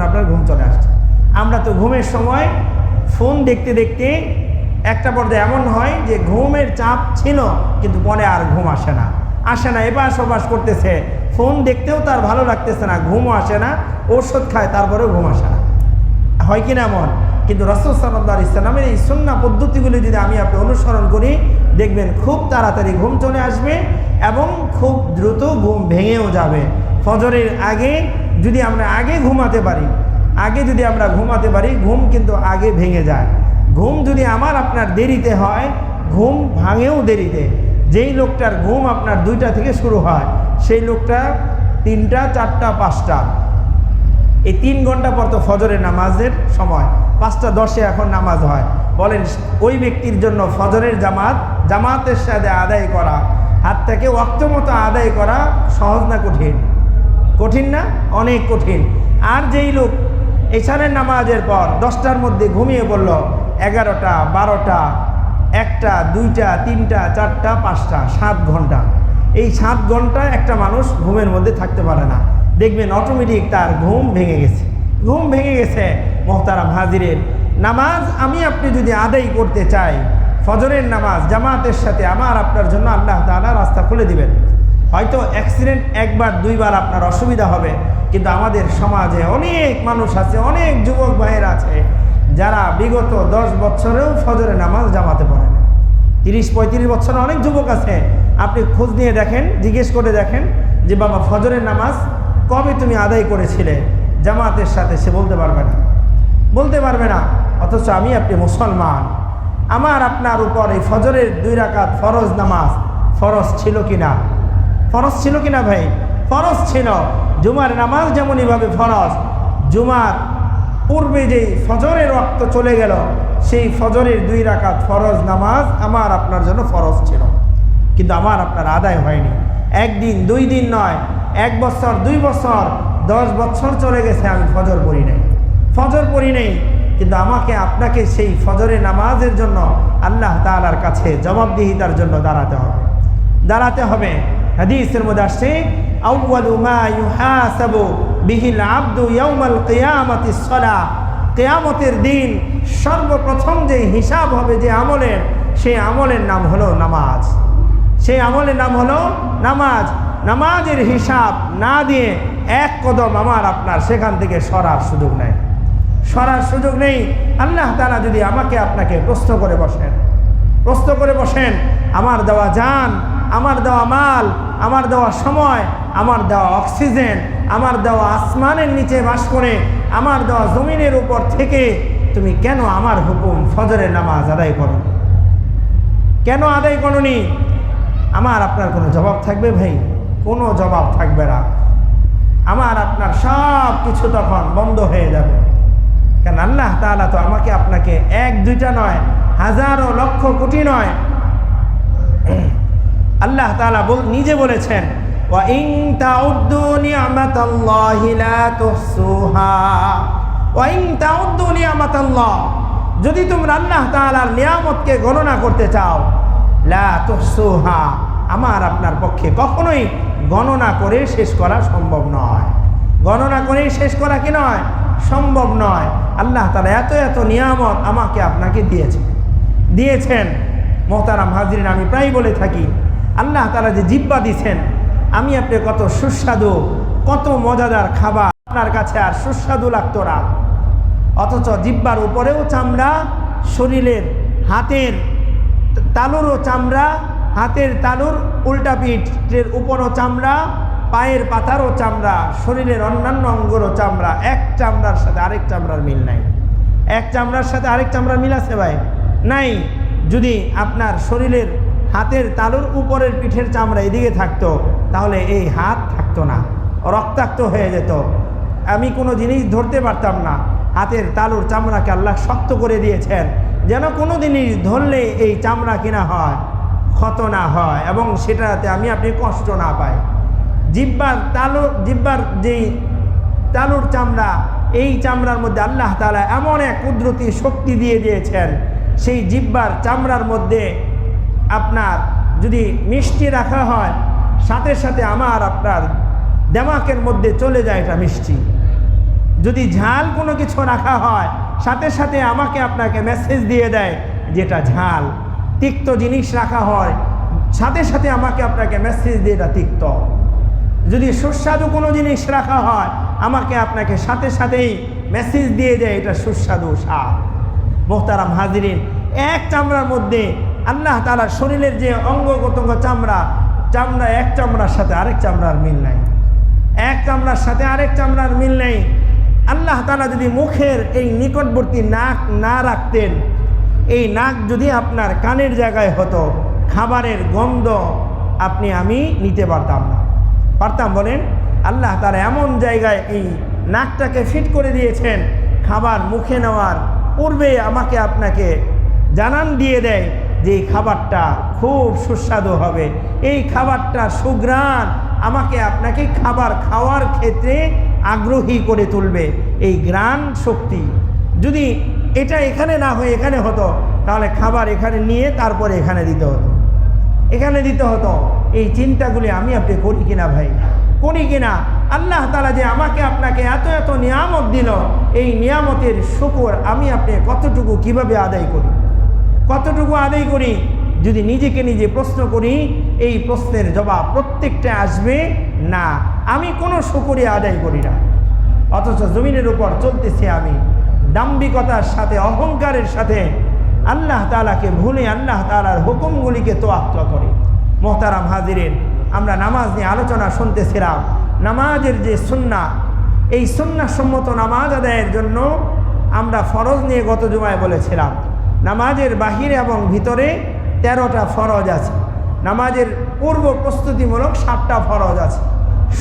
ততক্ষণ আপনার ঘুম চলে আসছে। আমরা তো ঘুমের সময় ফোন দেখতে দেখতে একটা পর্যায়ে এমন হয় যে ঘুমের চাপ ছিল, কিন্তু পরে আর ঘুম আসে না। আসে না এবাস ওবাস করতেছে। ফোন দেখতেও তার ভালো লাগতেছে না, ঘুমও আসে না ওষুধ খায়, তারপরেও ঘুম আসে না। হয় কি না এমন? কিন্তু রসুল সাল্লাহ ইসলামের এই সুন্না পদ্ধতিগুলি যদি আমি আপনি অনুসরণ করি, দেখবেন খুব তাড়াতাড়ি ঘুম চলে আসবে এবং খুব দ্রুত ঘুম ভেঙেও যাবে। ফজরের আগে যদি আমরা আগে ঘুমাতে পারি, আগে যদি আমরা ঘুমাতে পারি, ঘুম কিন্তু আগে ভেঙে যায়। ঘুম যদি আমার আপনার দেরিতে হয়, ঘুম ভাঙেও দেরিতে। যেই লোকটার ঘুম আপনার দুইটা থেকে শুরু হয়, সেই লোকটা তিনটা, চারটা, পাঁচটা। এই তিন ঘণ্টা পর তো ফজরের নামাজের সময়, পাঁচটা দশে এখন নামাজ হয়। বলেন, ওই ব্যক্তির জন্য ফজরের জামাত, জামাতের সাথে আদায় করা, হাত থেকে মতো আদায় করা সহজ না কঠিন? কঠিন না, অনেক কঠিন। আর যেই লোক এছাড়ের নামাজের পর দশটার মধ্যে ঘুমিয়ে পড়ল, এগারোটা, বারোটা, একটা, দুইটা, তিনটা, চারটা, পাঁচটা, সাত ঘণ্টা। এই সাত ঘণ্টা একটা মানুষ ঘুমের মধ্যে থাকতে পারে না। দেখবেন অটোমেটিক তার ঘুম ভেঙে গেছে। ঘুম ভেঙে গেছে, মোহতারাম হাজিরের। নামাজ আমি আপনি যদি আদায় করতে চাই, ফজরের নামাজ জামাতের সাথে আমার আপনার জন্য আল্লাহ তাআলা রাস্তা খুলে দিবেন। হয়তো অ্যাক্সিডেন্ট একবার, দুইবার আপনার অসুবিধা হবে। কিন্তু আমাদের সমাজে অনেক মানুষ আছে, অনেক যুবক ভাইয়ের আছে, যারা বিগত দশ বছরেও ফজরের নামাজ জামাতে পড়ে না। তিরিশ, পঁয়ত্রিশ বছরে অনেক যুবক আছে। আপনি খোঁজ নিয়ে দেখেন, জিজ্ঞেস করে দেখেন যে, বাবা, ফজরের নামাজ কবে তুমি আদায় করেছিলে? জামাতের সাথে সে বলতে পারবে না। বলতে পারবে না, অথচ আমি আপনি মুসলমান। আমার আপনার উপর এই ফজরের দুই রাকাত ফরজ নামাজ ফরজ ছিল কি না ফরজ ছিল কি না ভাই? ফরজ ছিল। জুমার নামাজ যেমনইভাবে ফরজ, জুমার পূর্বে যেই ফজরের রক্ত চলে গেল, সেই ফজরের দুই রাকাত ফরজ নামাজ আমার আপনার জন্য ফরজ ছিল। কিন্তু আমার আপনার আদায় হয়নি। একদিন, দুই দিন নয়, এক বছর, দুই বছর, দশ বছর চলে গেছে আমি ফজর পড়ি নাই। ফজর পড়ি নেই, কিন্তু আমাকে আপনাকে সেই ফজরের নামাজের জন্য আল্লাহ তাআলার কাছে জবাবদিহিতার জন্য দাঁড়াতে হবে। দাঁড়াতে হবে। হাদিসের মধ্যে আসছে বিহিল আবদু ইয়াউমাল কিয়ামাতিস সালাহ কিয়ামতের দিন সর্বপ্রথম যে হিসাব হবে যে আমলের, সেই আমলের নাম হলো নামাজ। সেই আমলের নাম হলো নামাজ। নামাজের হিসাব না দিয়ে এক কদম আমার আপনার সেখান থেকে সরার সুযোগ নেই। সরার সুযোগ নেই। আল্লাহ তারা যদি আমাকে আপনাকে প্রশ্ন করে বসেন, প্রশ্ন করে বসেন, আমার দেওয়া যান আমার দেওয়া মাল, আমার দেওয়া সময়, আমার দেওয়া অক্সিজেন, আমার দেওয়া আসমানের নিচে বাস করে, আমার দেওয়া জমিনের উপর থেকে তুমি কেন আমার হুকুম ফজরের নামাজ আদায় করো? কেন আদায় করনি? আমার আপনার কোনো জবাব থাকবে ভাই? কোনো জবাব থাকবে না। আমার আপনার সব কিছু তখন বন্ধ হয়ে যাবে। কেন আল্লাহ তাআলা তো আমাকে আপনাকে এক দুইটা নয়, হাজারো লক্ষ কোটি নয় আল্লাহ তাআলা বল নিজে বলেছেন যদি তোমরা আল্লাহ তাআলার নিয়ামতকে গণনা করতে চাও, লা তুহসুহা, আমার আপনার পক্ষে কখনোই গণনা করে শেষ করা সম্ভব নয়। গণনা করে শেষ করা কি নয়? সম্ভব নয়। আল্লাহ তালা এত এত নিয়ামত আমাকে আপনাকে দিয়েছেন দিয়েছেন। মোহতারাম হাজিরিন, আমি প্রায় বলে থাকি আল্লাহ তালা যে জিব্বা দিছেন আমি আপনি কত সুস্বাদু, কত মজাদার খাবার। আপনার কাছে আর সুস্বাদু লাগতো না। অথচ জিব্বার উপরেও চামড়া, শরীরের হাতের তালুরও চামড়া, হাতের তালুর উল্টা পিঠের উপরও চামড়া, পায়ের পাতারও চামড়া, শরীরের অন্যান্য অঙ্গরও চামড়া, এক চামড়ার সাথে আরেক চামড়ার মিল নাই। এক চামড়ার সাথে আরেক চামড়ার মিল আছে ভাই? নাই। যদি আপনার শরীরের হাতের তালুর উপরের পিঠের চামড়া এদিকে থাকতো, তাহলে এই হাত থাকতো না, রক্তাক্ত হয়ে যেত। আমি কোনো জিনিস ধরতে পারতাম না, হাতের তালুর চামড়াকে আল্লাহ শক্ত করে দিয়েছেন, যেন কোনো জিনিস ধরলে এই চামড়া কিনা হয়, ক্ষত না হয়, এবং সেটাতে আমি আপনি কষ্ট না পাই। জিব্বার তালু, জিব্বার যেই তালুর চামড়া, এই চামড়ার মধ্যে আল্লাহ তালা এমন এক কুদরতি শক্তি দিয়ে দিয়েছেন, সেই জিব্বার চামড়ার মধ্যে আপনার যদি মিষ্টি রাখা হয়, সাথে সাথে আমার আপনার দেমাকের মধ্যে চলে যায় এটা মিষ্টি। যদি ঝাল কোনো কিছু রাখা হয়, সাথে সাথে আমাকে আপনাকে মেসেজ দিয়ে দেয় যেটা ঝাল, তিক্ত জিনিস রাখা হয়, সাথে সাথে আমাকে আপনাকে মেসেজ দিয়ে এটা তিক্ত। যদি সুস্বাদু কোনো জিনিস রাখা হয়, আমাকে আপনাকে সাথে সাথেই মেসেজ দিয়ে দেয় এটা সুস্বাদু স্বাদ। মোহতারাম হাজিরিন, এক চামড়ার মধ্যে আল্লাহ তালা শরীরের যে অঙ্গগতঙ্গ চামড়া চামড়া এক চামড়ার সাথে আরেক চামড়ার মিল নাই। এক চামড়ার সাথে আরেক চামড়ার মিল নেই। আল্লাহ তালা যদি মুখের এই নিকটবর্তী নাক না রাখতেন, এই নাক যদি আপনার কানের জায়গায় হতো, খাবারের গন্ধ আপনি, আমি নিতে পারতাম না। পারতাম বলেন, আল্লাহ তারা এমন জায়গায় এই নাকটাকে ফিট করে দিয়েছেন, খাবার মুখে নেওয়ার পূর্বে আমাকে আপনাকে জানান দিয়ে দেয় যে খাবারটা খুব সুস্বাদু হবে। এই খাবারটা সুগ্রাণ আমাকে আপনাকে খাবার খাওয়ার ক্ষেত্রে আগ্রহী করে তুলবে। এই গ্রাণ শক্তি। যদি এটা এখানে না হয়ে এখানে হতো, তাহলে খাবার এখানে নিয়ে তারপরে এখানে দিতে হতো। এখানে দিতে হতো। এই চিন্তাগুলি আমি আপনি করি কিনা ভাই? করি কিনা? আল্লাহ তালা যে আমাকে আপনাকে এত এত নিয়ামত দিল, এই নিয়ামতের শুকুর আমি আপনি কতটুকু কীভাবে আদায় করি? কতটুকু আদায় করি? যদি নিজেকে নিজে প্রশ্ন করি, এই প্রশ্নের জবাব প্রত্যেকটা আসবে, না, আমি কোনো শুকুরি আদায় করি না। অথচ জমিনের উপর চলতেছি আমি। দাম্ভিকতার সাথে, অহংকারের সাথে আল্লাহ তালাকে ভুলে আল্লাহ তালার হুকুমগুলিকে তোয়াক্ত করে। মোহতারাম হাজিরেন, আমরা নামাজ নিয়ে আলোচনা শুনতেছিলাম। নামাজের যে সুন্না এই সুন্না সম্মত নামাজ আদায়ের জন্য আমরা ফরজ নিয়ে গত জুমায় বলেছিলাম। নামাজের বাহিরে এবং ভিতরে তেরোটা ফরজ আছে। নামাজের পূর্ব প্রস্তুতিমূলক সাতটা ফরজ আছে।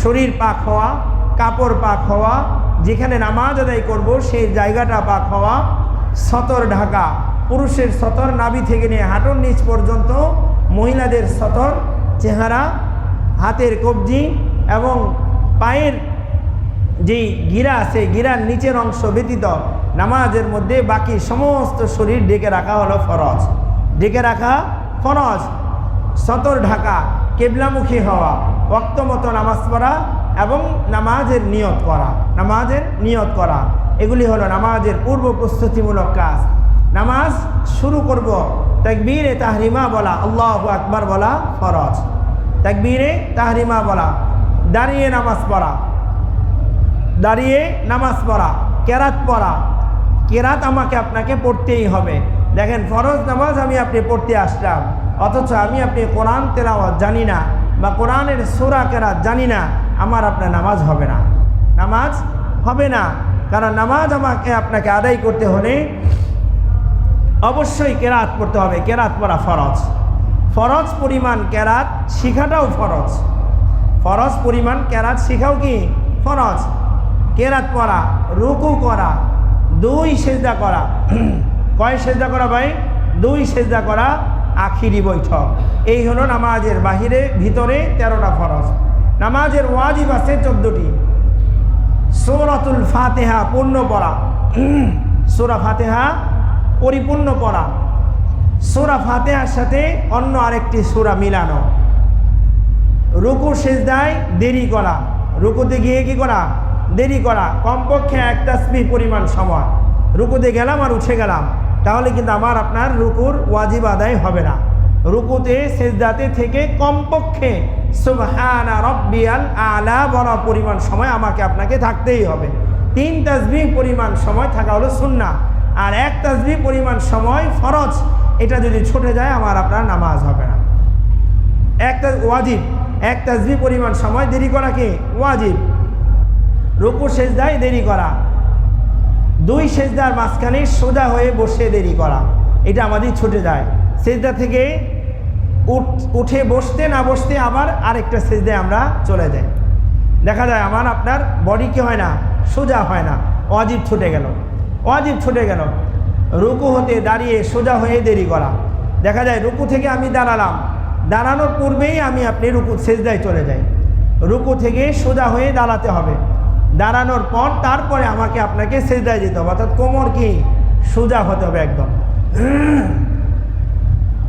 শরীর পাক হওয়া, কাপড় পাক হওয়া, যেখানে নামাজ আদায় করব সেই জায়গাটা পাক হওয়া, সতর ঢাকা, পুরুষের সতর নাভি থেকে নিয়ে হাঁটুর নিচ পর্যন্ত, মহিলাদের সতর, চেহারা, হাতের কবজি এবং পায়ের যেই গিরা আছে, গিরার নিচের অংশ ব্যতীত নামাজের মধ্যে বাকি সমস্ত শরীর ডেকে রাখা হলো ফরজ। ডেকে রাখা ফরজ। সতর ঢাকা, কেবলামুখী হওয়া মতো নামাজ পড়া এবং নামাজের নিয়ত করা, নামাজের নিয়ত করা। এগুলি হলো নামাজের পূর্ব প্রস্তুতিমূলক কাজ। নামাজ শুরু করব, তাকবীরে তাহরিমা বলা, আল্লাহ আকবার বলা ফরজ। তাকবীরে তাহরিমা বলা, দাঁড়িয়ে নামাজ পড়া। দাঁড়িয়ে নামাজ পড়া। কেরাত পড়া। কেরাত আমাকে আপনাকে পড়তেই হবে। দেখেন, ফরজ নামাজ আমি আপনি পড়তে আসলাম। অথচ আমি আপনি কোরআন তেলাওয়াত জানি না বা কোরআনের সোরা কেরাত জানি না, আমার আপনার নামাজ হবে না। নামাজ হবে না। কারণ নামাজ আমাকে আপনাকে আদায় করতে হলে অবশ্যই কেরাত পড়তে হবে। কেরাত পড়া ফরজ। ফরজ পরিমাণ কেরাত শিখাটাও ফরজ। ফরজ পরিমাণ কেরাত শিখাও কি? ফরজ। কেরাত পড়া রুকু করা দুই সেজদা করা। কয় সেজদা করা ভাই? দুই সেজদা করা আখিরি বৈঠক। এই হলো নামাজের বাহিরে ভিতরে তেরোটা ফরজ। নামাজের ওয়াজিব আছে চোদ্দটি। সৌরাতুল ফাতেহা পূর্ণ পড়া। সোরা ফাতেহা পরিপূর্ণ পড়া। সোরা ফাতেহার সাথে অন্য আরেকটি সোরা মিলানো। রুকু সেজদায় দেরি করা। রুকুতে গিয়ে কি করা? দেরি করা, কমপক্ষে এক তাসবি পরিমাণ সময়। রুকুতে গেলাম আর উঠে গেলাম। তাহলে কিন্তু আমার আপনার রুকুর ওয়াজিব আদায় হবে না। রুকুতে, সেজদাতে থেকে কমপক্ষে আলা বড় পরিমাণ সময় আমাকে আপনাকে থাকতেই হবে। তিন তাসবি পরিমাণ সময় থাকা হলো সুন্না আর এক তাসবি পরিমাণ সময় ফরজ। এটা যদি ছুটে যায় আমার আপনার নামাজ হবে না। একটা ওয়াজিব। এক তাসবি পরিমাণ সময় দেরি করা কি? ওয়াজিব। রুকু সেজদায় দেরি করা। দুই সেজদার মাঝখানে সোজা হয়ে বসে দেরি করা। এটা আমাদের ছুটে যায়। সেজদা থেকে উঠ- বসতে না বসতে আবার আরেকটা সেজদায় আমরা চলে যাই। দেখা যায় আমার আপনার বডি কি হয় না, সোজা হয় না অজিব ছুটে গেল। অজিব ছুটে গেল। রুকু হতে দাঁড়িয়ে সোজা হয়ে দেরি করা। দেখা যায় রুকু থেকে আমি দাঁড়ালাম। দাঁড়ানোর পূর্বেই আমি আপনি রুকু সেজদায় চলে যাই। রুকু থেকে সোজা হয়ে দাঁড়াতে হবে। দাঁড়ানোর পর তারপরে আমাকে আপনাকে সেজদায় যেতে হবে। অর্থাৎ কোমর কি? সোজা হতে হবে একদম।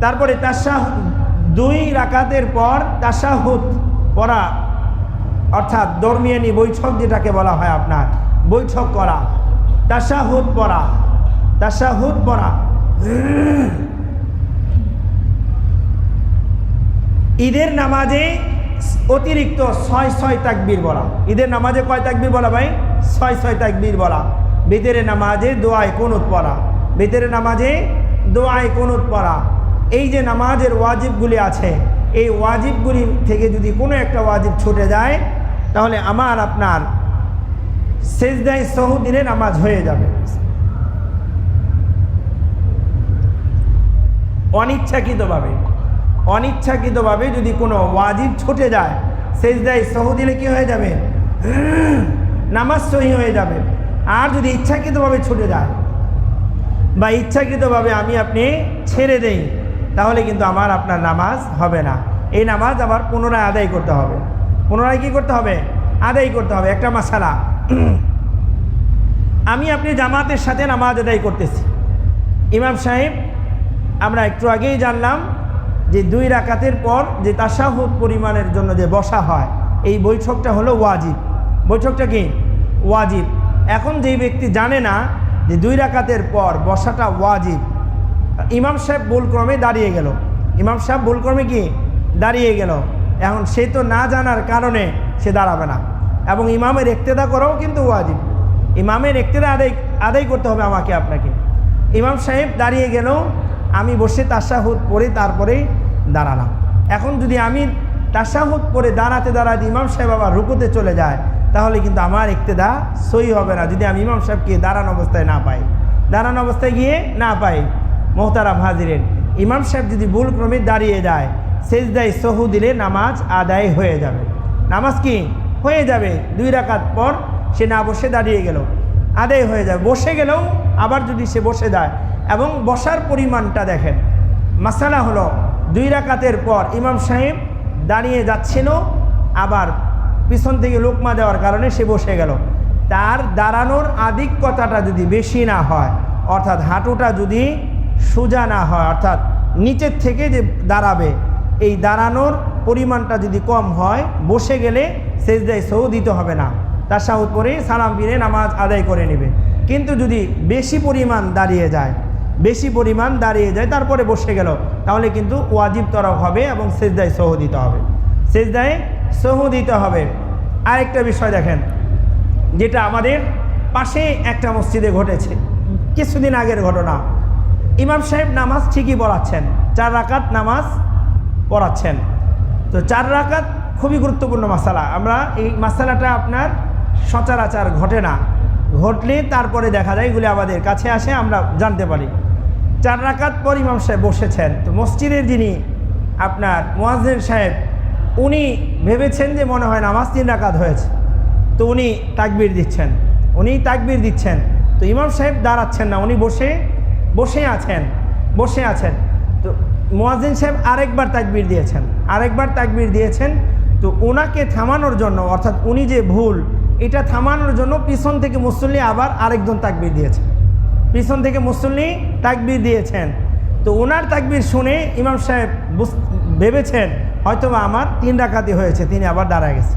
তারপরে তাসাহ দুই রাকাতের পর তাসাহুদ পড়া, অর্থাৎ দরমিয়ানি বৈঠক যেটাকে বলা হয় আপনার, বৈঠক করা তাসাহুদ পড়া তাসাহুদ পড়া। ঈদের নামাজে অতিরিক্ত ছয় ছয় তাকবীর বলা। ঈদের নামাজে কয় তাকবীর বলা ভাই? ছয় ছয় তাকবীর বলা। বেতেরে নামাজে দোয়ায় কোনুত পড়া। বেতেরে নামাজে দোয়ায় কোনুত পড়া। এই যে নামাজের ওয়াজিবগুলি আছে, এই ওয়াজিবগুলি থেকে যদি কোনো একটা ওয়াজিব ছুটে যায়, তাহলে আমার, আপনার সেজদায় সহু দিলে নামাজ হয়ে যাবে। অনিচ্ছাকৃতভাবে। অনিচ্ছাকৃতভাবে যদি কোনো ওয়াজিব ছুটে যায়, সেজদায় সহু দিলে কী হয়ে যাবে? নামাজ সহি হয়ে যাবে। আর যদি ইচ্ছাকৃতভাবে ছুটে যায়, বা ইচ্ছাকৃতভাবে আমি আপনি ছেড়ে দেই, তাহলে কিন্তু আমার আপনার নামাজ হবে না। এই নামাজ আবার পুনরায় আদায় করতে হবে। পুনরায় কি করতে হবে? আদায় করতে হবে। একটা মাসালা। আমি আপনি জামাতের সাথে নামাজ আদায় করতেছি। ইমাম সাহেব, আমরা একটু আগেই জানলাম যে দুই রাকাতের পর যে তাসাহুদ পরিমাণের জন্য যে বসা হয়, এই বৈঠকটা হলো ওয়াজিব। বৈঠকটা কি? ওয়াজিব। এখন যেই ব্যক্তি জানে না যে দুই রাকাতের পর বসাটা ওয়াজিব, ইমাম সাহেব ভুলক্রমে দাঁড়িয়ে গেল। ইমাম সাহেব ভুলক্রমে কি? দাঁড়িয়ে গেল। এখন সে তো না জানার কারণে সে দাঁড়াবে না। এবং ইমামের একতেদা করাও কিন্তু ওয়াজিব। ইমামের একতেদা আদায় আদায় করতে হবে আমাকে আপনাকে। ইমাম সাহেব দাঁড়িয়ে গেল, আমি বসে তাসাহুদ পরে তারপরে দাঁড়ালাম। এখন যদি আমি তাসাহুদ পরে দাঁড়াতে দাঁড়াতে ইমাম সাহেব আবার রুকুতে চলে যায়, তাহলে কিন্তু আমার একতেদা সই হবে না। যদি আমি ইমাম সাহেবকে দাঁড়ানো অবস্থায় না পাই, দাঁড়ানো অবস্থায় গিয়ে না পাই, মোহতারাম হাজিরেন। ইমাম সাহেব যদি ভুল ক্রমে দাঁড়িয়ে যায়, সেজদায় সহু দিলে নামাজ আদায় হয়ে যাবে। নামাজ কি? হয়ে যাবে। দুই রাকাত পর সে না বসে দাঁড়িয়ে গেল। আদায় হয়ে যাবে। বসে গেলেও আবার যদি সে বসে যায়, এবং বসার পরিমাণটা দেখেন। মাসালা হলো দুই রাকাতের পর ইমাম সাহেব দাঁড়িয়ে যাচ্ছিল, আবার পিছন থেকে লোকমা দেওয়ার কারণে সে বসে গেল। তার দাঁড়ানোর আধিক্যতাটা যদি বেশি না হয়, অর্থাৎ হাঁটুটা যদি সোজা না হয়, অর্থাৎ নিচের থেকে যে দাঁড়াবে, এই দাঁড়ানোর পরিমাণটা যদি কম হয়, বসে গেলে সেজদায় সৌ দিতে হবে না। তার সাহুদ পরে সালাম ফিরে নামাজ আদায় করে নেবে। কিন্তু যদি বেশি পরিমাণ দাঁড়িয়ে যায় বেশি পরিমাণ দাঁড়িয়ে যায়, তারপরে বসে গেল। তাহলে কিন্তু ওয়াজিব তরফ হবে এবং সেজদায় সহ দিতে হবে। সেজদায় সহ দিতে হবে। আরেকটা বিষয় দেখেন, যেটা আমাদের পাশে একটা মসজিদে ঘটেছে। কিছুদিন আগের ঘটনা। ইমাম সাহেব নামাজ ঠিকই পড়াচ্ছেন, চার রাকাত নামাজ পড়াচ্ছেন। তো চার রাকাত খুবই গুরুত্বপূর্ণ মশালা আমরা এই মশালাটা আপনার সচরাচর ঘটে না। ঘটলে তারপরে দেখা যায়, এগুলি আমাদের কাছে আসে, আমরা জানতে পারি। চার রাকাত পর ইমাম সাহেব বসেছেন। তো মসজিদের যিনি আপনার মোয়াজ্জের সাহেব, উনি ভেবেছেন যে মনে হয় নামাজ তিন রাকাত হয়েছে। তো উনি তাকবির দিচ্ছেন। উনি তাকবির দিচ্ছেন। তো ইমাম সাহেব দাঁড়াচ্ছেন না, উনি বসে বসে আছেন বসে আছেন। তো মোয়াজিন সাহেব আরেকবার তাকবির দিয়েছেন, আরেকবার তাকবির দিয়েছেন। তো ওনাকে থামানোর জন্য, অর্থাৎ উনি যে ভুল, এটা থামানোর জন্য পিছন থেকে মুসল্লি আবার আরেকজন তাকবির দিয়েছেন। পিছন থেকে মুসল্লি তাকবির দিয়েছেন। তো ওনার তাকবির শুনে ইমাম সাহেব ভেবেছেন, হয়তোবা আমার তিন ডাকাতি হয়েছে, তিনি আবার দাঁড়ায় গেছে।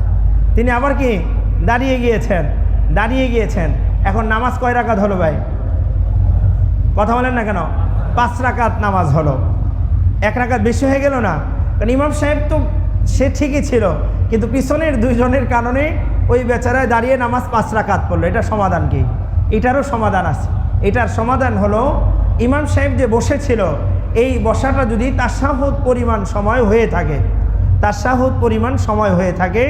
তিনি আবার কি? দাঁড়িয়ে গিয়েছেন দাঁড়িয়ে গিয়েছেন। এখন নামাজ কয় রাকাত হলো ভাই? কথা বলেন না কেন? পাঁচ রাকাত নামাজ হলো। এক রাকাত বেশি হয়ে গেল না? কারণ ইমাম সাহেব তো, সে ঠিকই ছিল, কিন্তু পিছনের দুইজনের কারণে ওই বেচারায় দাঁড়িয়ে নামাজ পাঁচ রাকাত পড়ল। এটা সমাধান কি? এটারও সমাধান আছে। এটার সমাধান হলো, ইমাম সাহেব যে বসেছিল, এই বসাটা যদি তাসাহুদ পরিমাণ সময় হয়ে থাকে, তাসাহুদ পরিমাণ সময় হয়ে থাকে,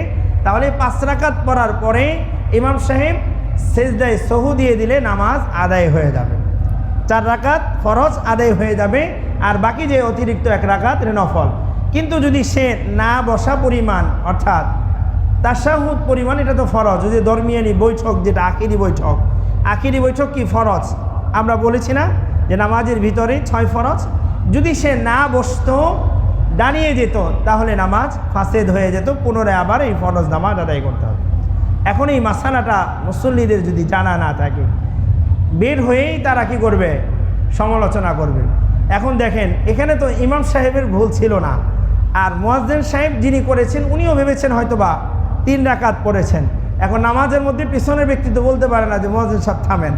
তাহলে পাঁচ রাকাত পড়ার পরে ইমাম সাহেব সেজদায় সহু দিয়ে দিলে নামাজ আদায় হয়ে যাবে। চার রাকাত ফরজ আদায় হয়ে যাবে, আর বাকি যে অতিরিক্ত এক রাকাত, এটা নফল। কিন্তু যদি সে না বসা পরিমাণ, অর্থাৎ তাসাহুদ পরিমাণ, এটা তো ফরজ। যদি দরমিয়ানি বৈঠক, যেটা আকিরি বৈঠক আকিরি বৈঠক কি ফরজ? আমরা বলেছি না যে নামাজের ভিতরে ছয় ফরজ। যদি সে না বসতো, দাঁড়িয়ে যেত, তাহলে নামাজ ফাঁসেদ হয়ে যেত, পুনরায় আবার এই ফরজ নামাজ আদায় করতে হবে। এখন এই মাসালাটা মুসল্লিদের যদি জানা না থাকে, বের হয়েই তারা কি করবে? সমালোচনা করবে। এখন দেখেন, এখানে তো ইমাম সাহেবের ভুল ছিল না। আর মোয়াজ্জেন সাহেব যিনি করেছেন, উনিও ভেবেছেন হয়তোবা তিন রাকাত পড়েছেন। এখন নামাজের মধ্যে পিছনের ব্যক্তি তো বলতে পারে না যে মহাজিন সাহেব থামেন।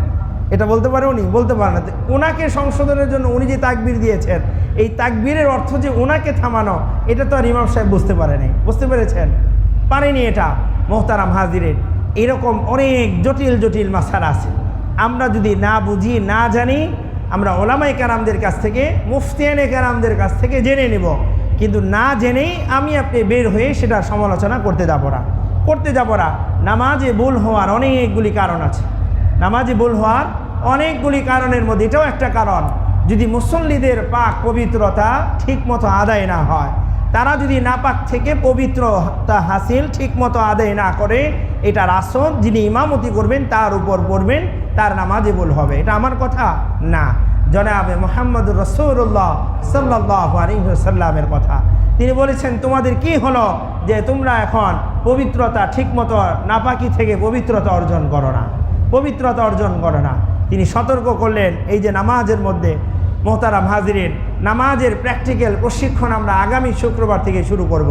এটা বলতে পারে উনি? বলতে পারে না। ওনাকে সংশোধনের জন্য উনি যে তাকবির দিয়েছেন, এই তাকবীরের অর্থ যে ওনাকে থামানো, এটা তো আর ইমাম সাহেব বুঝতে পারেনি। বুঝতে পেরেছেন? পারেনি এটা, মোহতারাম হাজিরের। এরকম অনেক জটিল জটিল মাসার আছে। আমরা যদি না বুঝি, না জানি, আমরা ওলামাই কারামদের কাছ থেকে মুফতিয়ানে কারামদের কাছ থেকে জেনে নেব। কিন্তু না জেনেই আমি আপনি বের হয়ে সেটা সমালোচনা করতে যাব না। করতে যাব না। নামাজে ভুল হওয়ার অনেকগুলি কারণ আছে। নামাজে ভুল হওয়ার অনেকগুলি কারণের মধ্যে, এটাও একটা কারণ। যদি মুসল্লিদের পাক পবিত্রতা ঠিকমতো আদায় না হয়, তারা যদি নাপাক থেকে পবিত্রতা হাসিল ঠিকমতো আদায় না করে, এটার আসন যিনি ইমামতি করবেন, তার উপর পড়বেন, তার নামাজে ভুল হবে। এটা আমার কথা না। জনাবে মোহাম্মদ রসৌল্লাহ সাল্লাহ আলিহাসাল্লামের কথা। তিনি বলেছেন, তোমাদের কি হলো যে তোমরা এখন পবিত্রতা ঠিকমতো, নাপাকি থেকে পবিত্রতা অর্জন করো না? পবিত্রতা অর্জন করো না। তিনি সতর্ক করলেন, এই যে নামাজের মধ্যে মোহতারাম হাজিরের নামাজের প্র্যাকটিক্যাল প্রশিক্ষণ আমরা আগামী শুক্রবার থেকে শুরু করব।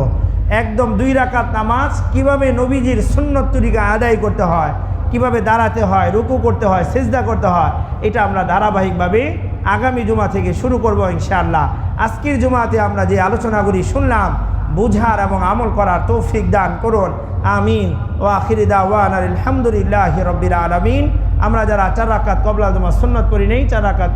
একদম দুই রাকাত নামাজ, কীভাবে নবীজির সুন্নত তরিকা আদায় করতে হয়, কীভাবে দাঁড়াতে হয়, রুকু করতে হয়, সেজদা করতে হয়, এটা আমরা ধারাবাহিকভাবে আগামী জুমা থেকে শুরু করব ইনশাআল্লাহ। আজকের জুমাতে আমরা যে আলোচনাগুলি শুনলাম, বুঝার এবং আমল করার তৌফিক দান করুন। আমিন। ও আখিরি দাওয়ান আলহামদুলিল্লাহ রবিল আলমিন। আমরা যারা চার রাকাত কবলা তোমার সুন্নত করি নেই, চার রাকাত